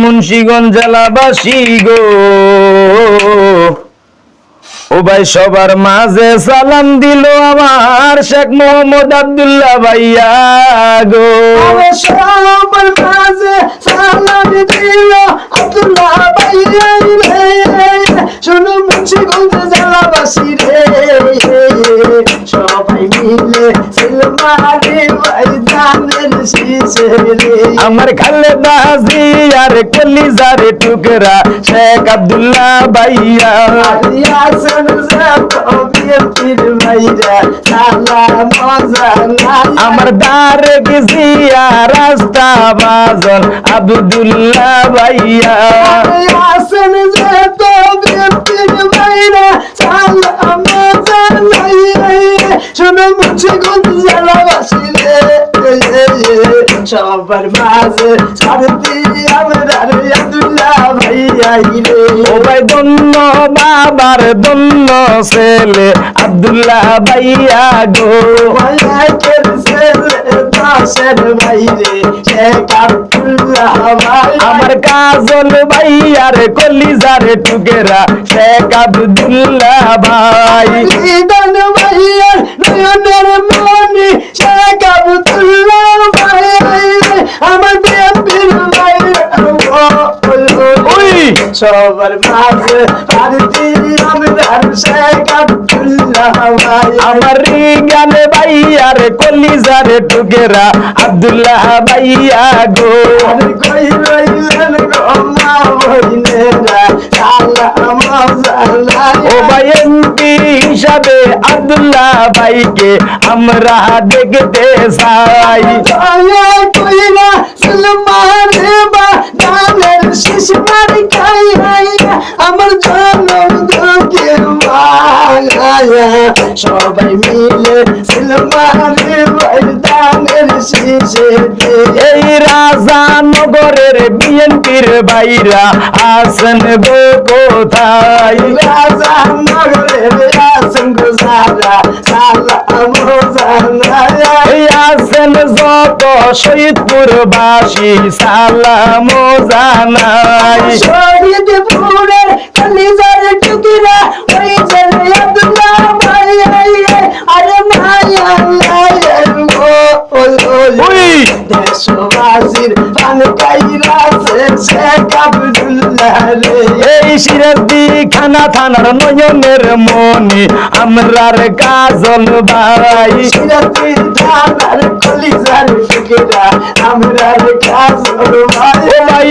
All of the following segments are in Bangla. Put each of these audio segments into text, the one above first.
মুন্সিগঞ্জ জেলাবাসী গো। ও ভাই, সবার মাঝে সালাম দিল আমার শেখ মোহাম্মদ আব্দুল্লাহ ভাইয়া গো। আমার খালে বাজি আর কলিজার টুকরা, শেখ আব্দুল্লাহ ভাইয়া। আমার দার গিয়া রাস্তা বাজন আব্দুল্লাহ ভাইয়া। শোনো মুছে গুন জালাবাসি রে আমরা বাবার দন্য ছেলে আব্দুল্লাহ ভাইয়া গো শেখ আব্দুল্লাহ ভাই আমার কাজল ভাইয়ার কলিজার টুকেরা শেখ আব্দুল্লাহ ভাই। ভাইয়ের মনি ভাইয়ার কলিজার টুকেরা আব্দুল্লাহ ভাইয়া গো। ও ভাই এমপি হিসাবে আব্দুল্লাহ ভাইকে আমরা দেখতে চাই। আমার জনম মায়া সবাই মিলে সালমানে ভাই দানের শেষে এই রাজা নগরের বিএনপির বাইরা আসেন গো কোথায় রাজা নগরের আসন গুজারা সালাম জানায়া আসেন যত শহীদপুর বাসী সালাম জানাই শহীদপুরের কলিজার টুকরা এই শিরের খানা থানার নয়নের মনে আমরার কাজল বাড়াই। কলিজার টুকরা আমরার কাজল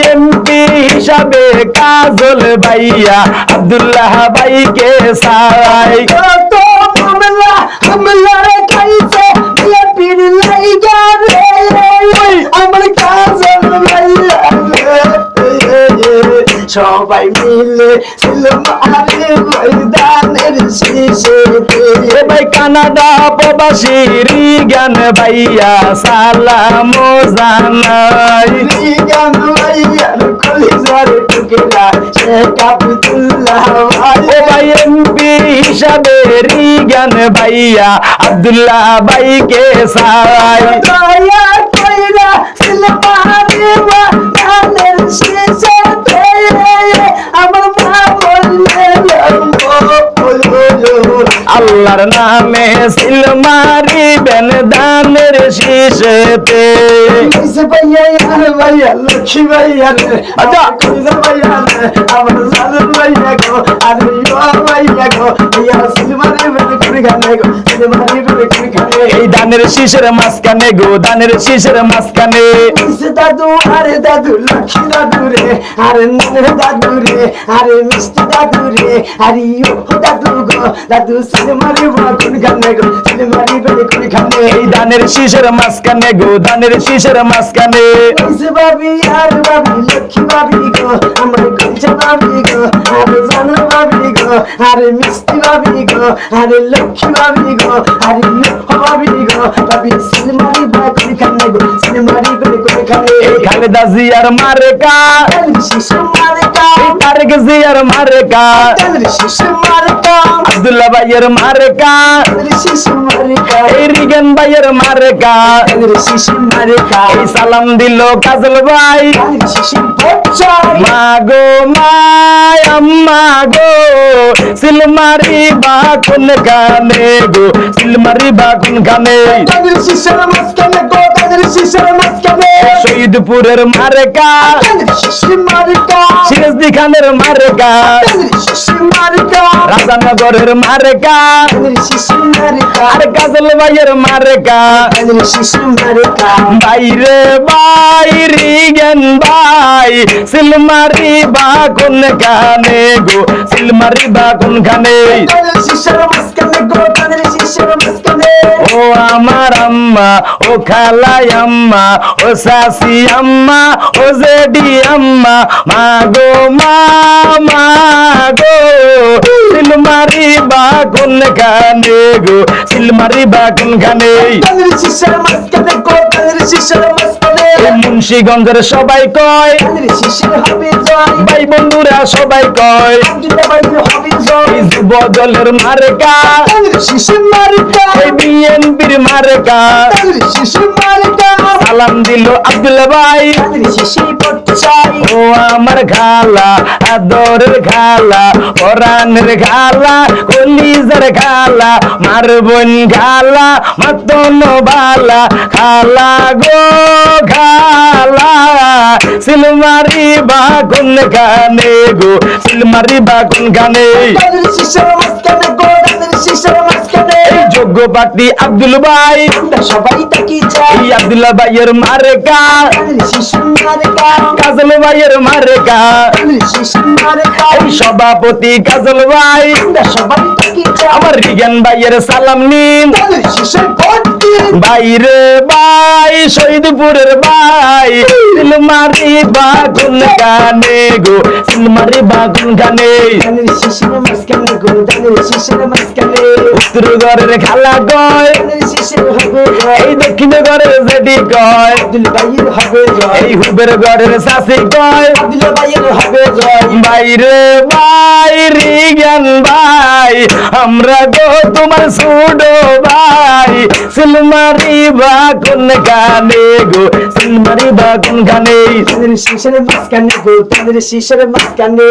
এমপি হিসাবে কাজল ভাইয়া আব্দুল্লাহ ভাইকে সাই সবাই মিলে সিলমারে ময়দানের শীষে এ ভাই কানাডা প্রবাসী রিগান ভাইয়া সালাম জানাই। রিগান ভাইয়ার কলিজার টুকরা শেখ আব্দুল্লাহ ভাই। এমপি হিসাবে রিগান ভাইয়া আব্দুল্লাহ ভাইকে সাই দয়া কইরা সিলমারে ময়দানের শীষে। আল্লাহর নামে সিল মারিবেন দানের শীষেতে। ভাইয়া ভাইয়া লক্ষ্মী ভাইয়া আচ্ছা ভাইয়া আমার জাদু ভাইয়া গো। আরে ভাইয়া গো? কুড়ি কুড়ি এই দানের শীষের মাঝখানে গো দানের শীষের মাঝখানে। দাদু আরে দাদু লক্ষ্মী দাদু রে আরে নুনে দাদু রে আরে মিষ্টি দাদু রে আরে ইয়ো দাদু গো দাদু সিলমারে বেলে কুড়ি গানে গো সিলমারে বেলে কুড়ি গানে এই দানের শীষের মাঝখানে গো দানের শীষের মাঝখানে। ভাবি আর ভাবি লক্ষ্মী ভাবি গো আমার কঞ্চা ভাবি গো আরে জানো ভাবি গো আরে মিষ্টি ভাবি গো আরে লক্ষ্মী ভাবি গো আরে ইয়ো ভাবি গো। ভাবি সিনেমারি বাকি খানে গো সিনেমারি বেলে করে খানে এই খালেদা জিয়ার মার্কা মারে মার্কা তারেক জিয়ার মার্কা। আব্দুল্লাহ ভাইয়ের মার্কা। রিগেন ভাইয়ের মার্কা। এই সালাম দিল কাজল ভাই। তাদের শিশু বচ্চাই মা গো সিলমারি বা কোন কানে গো সিলমারি বা কোন তাদের শিশুর মাঝখানে গো শিশুর শহীদপুরের মার্কা। শিশু সিরাজদি খানের মার্কা। শিশু রাজানগরের মার্কা। শিশু আর কাজল ভাইয়ের মার্কা। শিশু বাইরে বাইরি জ্ঞান ভাই, সিলমারি বা কোন কানে গো? সিলমারি বা কোন কানে তাদের শিশুর মাঝখানে গো তাদের ও আমার আম্মা, ও খালাই আম্মা, ও সাসি আম্মা ও জেডি আম্মা মা গো মা মা গো। সিলমারি বা কোন কানে গো সিলমারি বা কোন কানে মাঝখানে গো তাদের শিশুর মাঝখানে। মুন্সিগঞ্জের সবাই কয় তাদের শিশুর হবে জয়। ভাই বন্ধুরা সবাই কয় যুব দলের মার্কা শিশু মার্কা। বিএনপির মার্কা। শিশু সালাম দিল আব্দুল্লাহ ভাই। শিশু ও আমার ঘালা, আদরের ঘালা পরাণের ঘালা, কলিজার ঘালা, মার বোন খালা মতন বালা, খালা গো খালা সিলমারি বাগুন গানে গো, সিলমারি বাগুন গানে। তাদের শিশুর মাঝখানে পার্টি আব্দুল ভাই। সবাই তাকি চাই। এই আব্দুল্লাহ ভাইয়ের শিশু মার্কা। কাজল ভাইয়ের মার্কা। এই সভাপতি কাজল ভাই। আমরা রিগান ভাইয়ের সালাম নিন বাইরে ভাই শহীদপুরের ভাই। সিলমারি বাগুন গানে গো সিলমারি বাগুন গানে। শিশুর মাঝখানে গো তাদের শিশুর মাঝখানে। উত্তর ঘরের খালা কয়, এই দক্ষিণ ঘরের জেডি কয়, এই হুবের ঘরের শাসি কয়, বাইরে ভাই রিগান ভাই, আমরা গো তোমার সুডো ভাই, সিলমারি বাগুন গানে গো, সিলমারি বাগুন গানে তাদের শিশুর মাঝখানে গো তাদের শিশুর মাঝখানে